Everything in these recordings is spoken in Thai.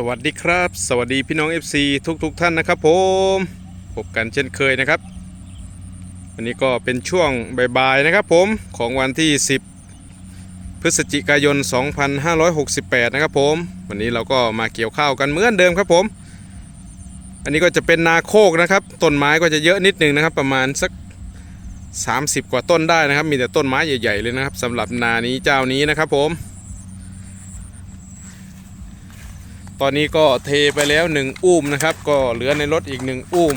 สวัสดีครับ สวัสดีพี่น้อง FC ทุกๆทท่านนะครับผมพบกันเช่นเคยนะครับ วันนี้ก็เป็นช่วงบ่ายๆนะครับผมของวันที่ 10 พฤศจิกายน 2568 นะครับผม วันนี้เราก็มาเกี่ยวข้าวกันเหมือนเดิมครับผม อันนี้ก็จะเป็นนาโคกนะครับต้นไม้ก็จะเยอะนิดนึงนะครับ ประมาณสัก 30 กว่าต้นได้นะครับ มีแต่ต้นไม้ใหญ่ๆเลยนะครับสำหรับนานี้เจ้านี้นะครับผม ตอนนี้ก็เทไปแล้วหนึ่งอุ้มนะครับ ก็เหลือในรถอีกหนึ่งอุ้ม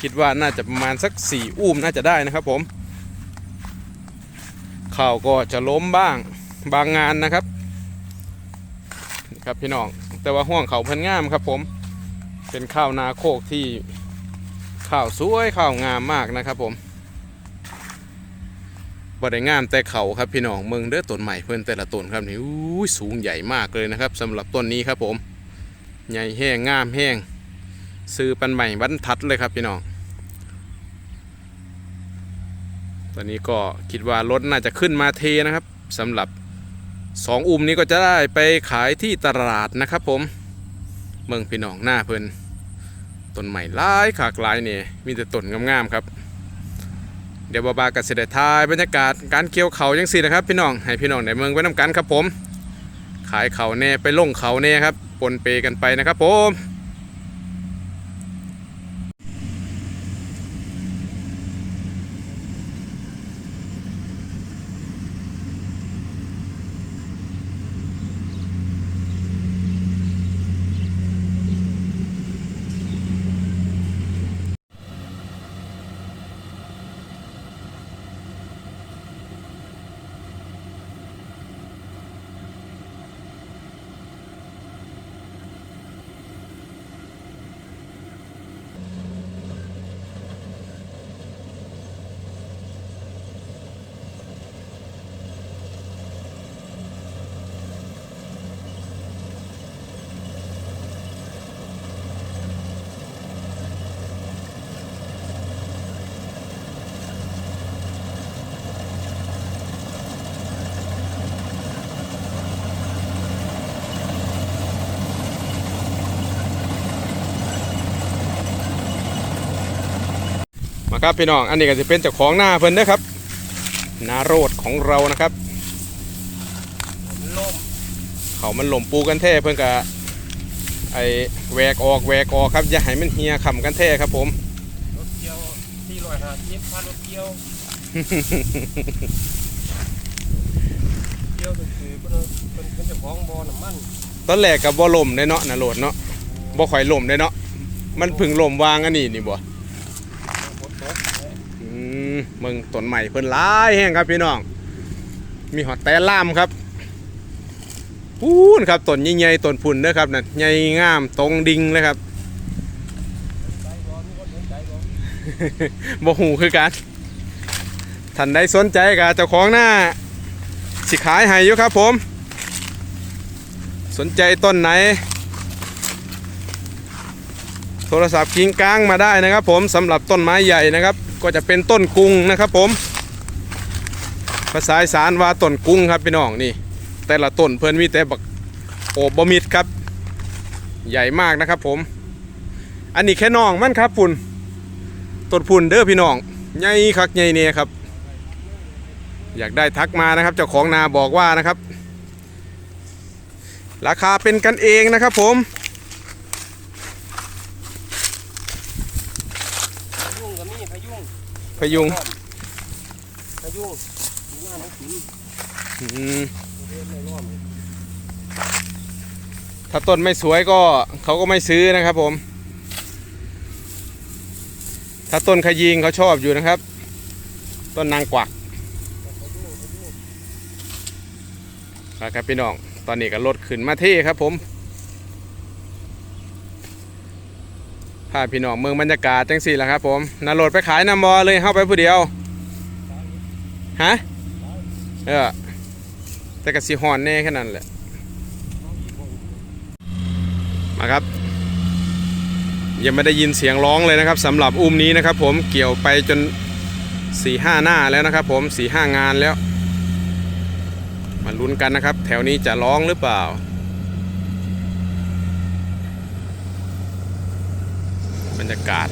คิดว่าน่าจะประมาณสักสี่อุ้มน่าจะได้นะครับผมข่าวก็จะล้มบ้างบางงานนะครับนะครับพี่น้องแต่ว่าห่วงเขาเพันงามครับผมเป็นข้าวนาโคกที่ข้าวสวยข้าวงามมากนะครับผมบ่ได้งามแต่เขาครับพี่น้องเมืองเด้อต้นใหม่เพื่อนแต่ละต้นครับนี่สูงใหญ่มากเลยนะครับสำหรับต้นนี้ครับผม ใหญ่แห้งงามแห้งซื้อปันใหม่บรรทัดเลยครับพี่น้อง ตอนนี้ก็คิดว่ารถน่าจะขึ้นมาเทนะครับสำหรับสองอุ้มนี้ก็จะได้ไปขายที่ตลาดนะครับผมเมืองพี่น้องหน้าเพิ่นต้นใหม่หลายขากลายเนี่ยมีแต่ต้นงามๆครับ เดี๋ยวบาบากับเสด็จทายบรรยากาศการเกี่ยวเขายังสินะครับ พี่น้องให้พี่น้องในเมืองไว้น้ำกันครับผม ขายเขาแน่ไปลงเขาแน่ครับ ปนเปกันไปนะครับผม ครับพี่น้องอันนี้ก็จะเป็นเจ้าของหน้าเพิ่นนะครับนาโรดของเรานะครับล่มเขามันหล่มปูกันแท้เพิ่นกะไอแหวกออกแหวกออกครับอย่าให้มันเฮียขำกันแท้ครับผมรถเกี่ยวที่ลอยหาทิพพารถเกี่ยวเกี่ยวก็คือเพิ่นเพิ่นเป็นเจ้าของบ่อน้ำมันตอนแรกกับบ่ล่มได้เนาะนาโรดเนาะบ่ค่อยล่มได้เนาะมันเพึ่งล่มวางอันนี้นี่บ่ฝนตกอื เมมึงต้นใหม่เพิ่นหลายแห้งครับพี่น้อง มีหอดแต่ล่ามครับพูนครับต้นใหญ่ๆต้นพุ่นเด้อครับนั่นใหญ่งามตรงดิ่งเลยครับบ่มีคนสนใจบ่บ่หูคือกันท่านใดสนใจกับเจ้าของหน้าสิขายให้อยู่ครับผม สนใจต้นไหน โทรศัพท์กิ้งก้างมาได้นะครับผมสำหรับต้นไม้ใหญ่นะครับ ก็จะเป็นต้นกุ้งนะครับผม ภาษาอีสานว่าต้นกุ้งครับพี่น้องนี่ แต่ละต้นเพื่อนมีแต่บักโอบบมิดครับ ใหญ่มากนะครับผม อันนี้แค่น้องมันครับฝุ่นต้นพุ่นเด้อพี่น้องใหญ่คักใหญ่เนี่ยครับ อยากได้ทักมานะครับ เจ้าของนาบอกว่านะครับ ราคาเป็นกันเองนะครับผม พายุงก็มีพายุง พยุงพายุงมีหน้าหนังสืออืมเรียนในร่อมถ้าต้นไม่สวยก็เขาก็ไม่ซื้อนะครับผม ถ้าต้นขยิงเขาชอบอยู่นะครับ ต้นนางกวักครับพี่น้อง ตอนนี้ก็ลดขึ้นมาเท่ครับผม พาพี่น้องเมืองบรรยากาศจังสี่แหละครับผมนาโหลดไปขายน้ำบอเลยเข้าไปผู้เดียวฮะเออแต่กระสีหอนแน่แค่นั้นแหละมาครับ ยังไม่ได้ยินเสียงร้องเลยนะครับสำหรับอุ้มนี้นะครับ ผมเกี่ยวไปจนสี่ห้าหน้าแล้วนะครับ ผมสี่ห้างานแล้ว มาลุ้นกันนะครับ แถวนี้จะร้องหรือเปล่า บรรยากาศ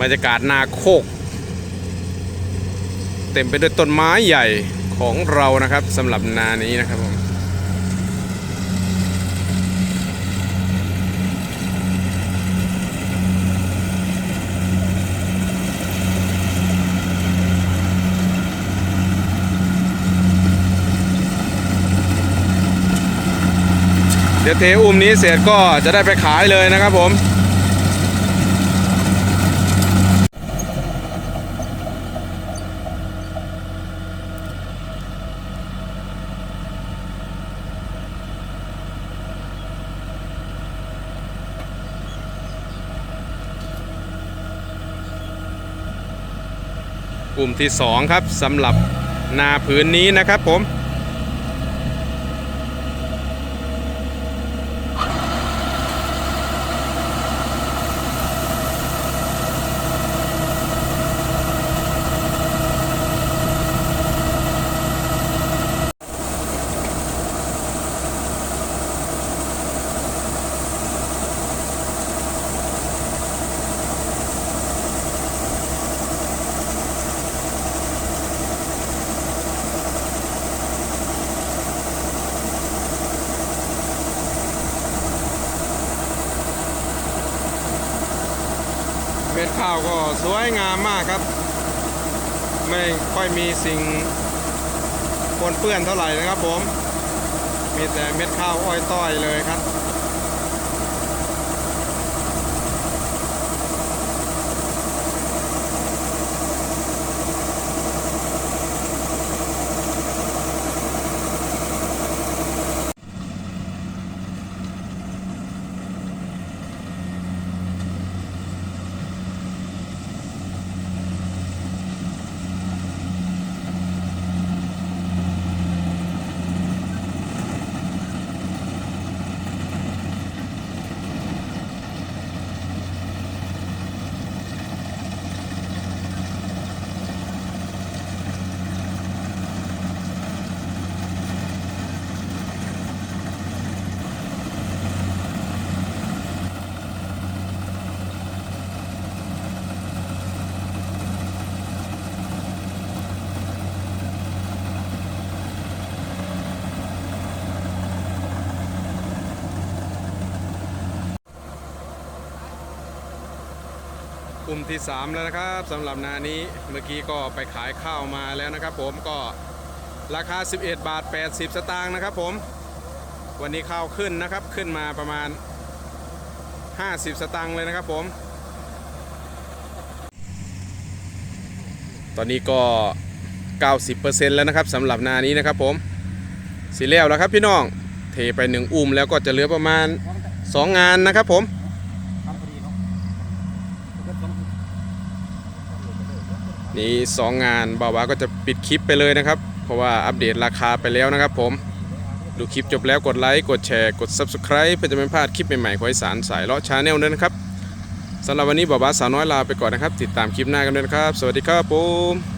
บรรยากาศนาโคก เต็มไปด้วยต้นไม้ใหญ่ของเรานะครับสำหรับนานี้นะครับผมเดี๋ยวเทอุ้มนี้เสร็จก็จะได้ไปขายเลยนะครับผม กลุ่มที่สองครับสำหรับนาผืนนี้นะครับผม ม็ดข้าวก็สวยงามมากครับ ไม่ค่อยมีสิ่งปนเปื้อนเท่าไหร่นะครับผม มีแต่เม็ดข้าวอ้อยต้อยเลยครับ กลุ่มที่ 3 แล้วนะครับสำหรับนานี้เมื่อกี้ก็ไปขายข้าวมาแล้วนะครับ ผมก็ราคา 11 บาท 80 สตางค์นะครับ ผมวันนี้ข้าวขึ้นนะครับขึ้นมาประมาณ 50 สตางค์เลยนะครับ ผม ตอนนี้ก็ 90%แล้วนะครับสำหรับนานี้นะครับ ผมสีแล้วแล้วครับพี่น้องเทไปหนึ่งอุ้มแล้วก็จะเหลือประมาณ 2 งานนะครับ ผม นี่สองงานบ่าวาก็จะปิดคลิปไปเลยนะครับ เพราะว่าอัปเดตราคาไปแล้วนะครับผม ดูคลิปจบแล้วกดไลค์ กดแชร์ กด Subscribe เพื่อจะไม่พลาดคลิปใหม่ๆของอีสารสายเลาะชาแนลด้วยนะครับสำหรับวันนี้บ่าวาสาวน้อยลาไปก่อนนะครับ ติดตามคลิปหน้ากันด้วยนะครับ สวัสดีครับผม